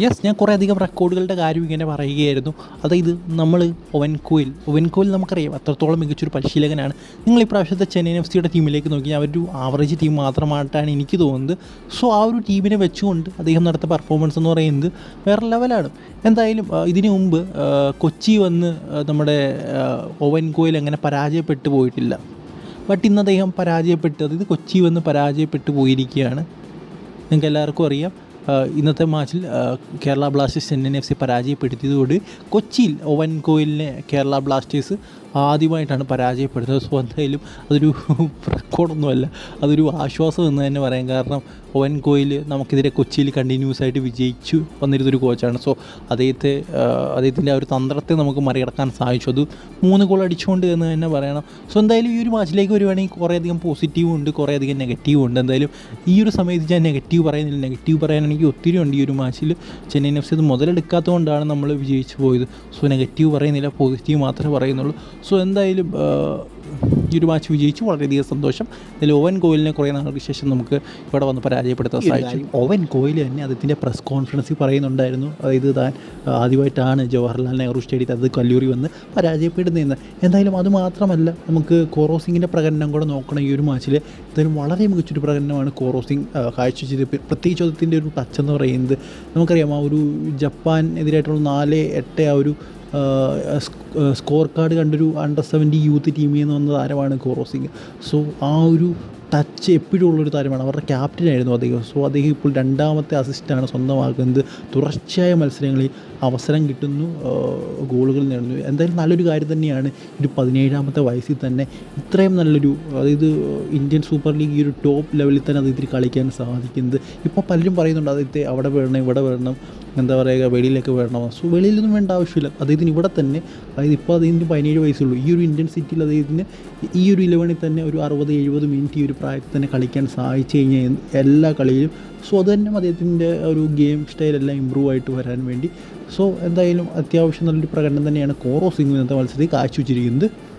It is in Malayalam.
യെസ് ഞാൻ കുറേ അധികം റെക്കോർഡുകളുടെ കാര്യം ഇങ്ങനെ പറയുകയായിരുന്നു. അതായത് നമ്മൾ ഒവൻ കോയിൽ ഒവൻ കോയിൽ നമുക്കറിയാം അത്രത്തോളം മികച്ചൊരു പരിശീലകനാണ്. നിങ്ങൾ ഈ പ്രാവശ്യത്തെ ചെന്നൈ എഫ് സിയുടെ ടീമിലേക്ക് നോക്കി ഒരു ആവറേജ് ടീം മാത്രമായിട്ടാണ് എനിക്ക് തോന്നുന്നത്. സോ ആ ഒരു ടീമിനെ വെച്ചുകൊണ്ട് അദ്ദേഹം നടത്തിയ പെർഫോമൻസ് എന്ന് പറയുന്നത് വേറെ ലെവലാണ് എന്തായാലും ഇതിനു മുമ്പ് കൊച്ചി വന്ന് നമ്മുടെ ഒവൻ കോയിൽ അങ്ങനെ പരാജയപ്പെട്ടു പോയിട്ടില്ല. ബട്ട് ഇന്ന് അദ്ദേഹം പരാജയപ്പെട്ട് അതായത് കൊച്ചി വന്ന് പരാജയപ്പെട്ടു പോയിരിക്കുകയാണ്. നിങ്ങൾക്ക് എല്ലാവർക്കും അറിയാം. ഇന്നത്തെ മാച്ചിൽ Kerala Blasters Chennai F C പരാജയപ്പെടുത്തിയതോട് കൊച്ചിയിൽ ഒവൻ കോയിലിനെ കേരള ബ്ലാസ്റ്റേഴ്സ് ആദ്യമായിട്ടാണ് പരാജയപ്പെടുന്നത്. സോ എന്തായാലും അതൊരു റെക്കോർഡൊന്നുമല്ല അതൊരു ആശ്വാസം എന്ന് തന്നെ പറയാം. കാരണം ഒവൻ കോയിൽ നമുക്കെതിരെ കൊച്ചിയിൽ കണ്ടിന്യൂസ് ആയിട്ട് വിജയിച്ചു വന്നിരുന്നൊരു കോച്ചാണ്. സോ അദ്ദേഹത്തെ അദ്ദേഹത്തിന്റെ ആ ഒരു തന്ത്രത്തെ നമുക്ക് മറികടക്കാൻ സാധിച്ചു. അത് മൂന്ന് ഗോൾ അടിച്ചുകൊണ്ട് എന്ന് തന്നെ പറയണം. സോ എന്തായാലും ഈ ഒരു മാച്ചിലേക്ക് വരുവാണെങ്കിൽ കുറേയധികം പോസിറ്റീവും ഉണ്ട് കുറേയധികം നെഗറ്റീവും ഉണ്ട്. എന്തായാലും ഈ ഒരു സമയത്ത് ഞാൻ നെഗറ്റീവ് പറയുന്നില്ല. നെഗറ്റീവ് പറയാനാണെങ്കിൽ ഒത്തിരി ഉണ്ട് ഈ ഒരു മാച്ചിൽ. ചെന്നൈയിൻ എഫ് സി അത് മുതലെടുക്കാത്തതുകൊണ്ടാണ് നമ്മൾ വിജയിച്ചു പോയത്. സോ നെഗറ്റീവ് പറയുന്നില്ല പോസിറ്റീവ് മാത്രമേ പറയുന്നുള്ളൂ. സോ എന്തായാലും ഈ ഒരു മാച്ച് വിജയിച്ചു. വളരെയധികം സന്തോഷം. ഇതിൽ ഓവൻ കോയിലിനെ കുറേ നാളുകൾക്ക് ശേഷം നമുക്ക് ഇവിടെ വന്ന് പരാജയപ്പെടുത്താൻ സാധിച്ചു. ഓവൻ കോയിൽ തന്നെ അദ്ദേഹത്തിന്റെ പ്രസ് കോൺഫറൻസിൽ പറയുന്നുണ്ടായിരുന്നു. അതായത് താൻ ആദ്യമായിട്ടാണ് ജവഹർലാൽ നെഹ്റു സ്റ്റേഡിയത്തിൽ അത് കല്ലൂരി വന്ന് പരാജയപ്പെടുന്നതെന്ന്. എന്തായാലും അത് മാത്രമല്ല നമുക്ക് കോറോസിങ്ങിന്റെ പ്രകടനം കൂടെ നോക്കണം ഈ ഒരു മാച്ചിൽ. എന്തായാലും വളരെ മികച്ചൊരു പ്രകടനമാണ് കോറോസിങ് കാഴ്ചവെച്ചത്. പ്ര- പ്രത്യേകിച്ച് അതിന്റെ ഒരു ടച്ച് എന്ന് പറയുന്നത് നമുക്കറിയാം ആ ഒരു ജപ്പാൻ എതിരായിട്ടുള്ള നാല് എട്ട് ആ ഒരു സ്കോർ കാർഡ് കണ്ടൊരു അണ്ടർ സെവന്റി യൂത്ത് ടീമിൽ നിന്ന് വന്ന താരമാണ് കോറോസിങ് സോ ആ ഒരു ടച്ച് എപ്പോഴും ഉള്ളൊരു താരമാണ്. അവരുടെ ക്യാപ്റ്റനായിരുന്നു അദ്ദേഹം. സോ അദ്ദേഹം ഇപ്പോൾ രണ്ടാമത്തെ അസിസ്റ്റാണ് സ്വന്തമാക്കുന്നത്. തുടർച്ചയായ മത്സരങ്ങളിൽ അവസരം കിട്ടുന്നു. ഗോളുകൾ നേടുന്നു. എന്തായാലും നല്ലൊരു കാര്യം തന്നെയാണ് ഒരു പതിനേഴാമത്തെ വയസ്സിൽ തന്നെ ഇത്രയും നല്ലൊരു അതായത് ഇന്ത്യൻ സൂപ്പർ ലീഗ് ഈ ഒരു ടോപ്പ് ലെവലിൽ തന്നെ അദ്ദേഹത്തിന് കളിക്കാൻ സാധിക്കുന്നത്. ഇപ്പോൾ പലരും പറയുന്നുണ്ട് അദ്ദേഹത്തെ അവിടെ വരണം ഇവിടെ വേണം എന്താ പറയുക വെളിയിലേക്ക് വരണം. സോ വെളിയിലൊന്നും വേണ്ട ആവശ്യമില്ല. അദ്ദേഹത്തിന് ഇവിടെ തന്നെ അതായത് ഇപ്പോൾ അദ്ദേഹത്തിന് പതിനേഴ് വയസ്സുള്ളൂ ഈ ഒരു ഇന്ത്യൻ സിറ്റിയിൽ അദ്ദേഹത്തിന് ഈ ഒരു ഇലവനിൽ തന്നെ ഒരു അറുപത് എഴുപത് മിനിറ്റ് ഈ ഒരു പ്രായത്തിൽ തന്നെ കളിക്കാൻ സാധിച്ചു കഴിഞ്ഞാൽ എല്ലാ കളിയിലും സോ അത് തന്നെ അദ്ദേഹത്തിന്റെ ഒരു ഗെയിം സ്റ്റൈലെല്ലാം ഇമ്പ്രൂവ് ആയിട്ട് വരാൻ വേണ്ടി. സോ എന്തായാലും അത്യാവശ്യം നല്ലൊരു പ്രകടനം തന്നെയാണ് കോറോ സിംഗ് ഇന്നത്തെ മത്സരത്തിൽ കാഴ്ചവെച്ചിരിക്കുന്നത്.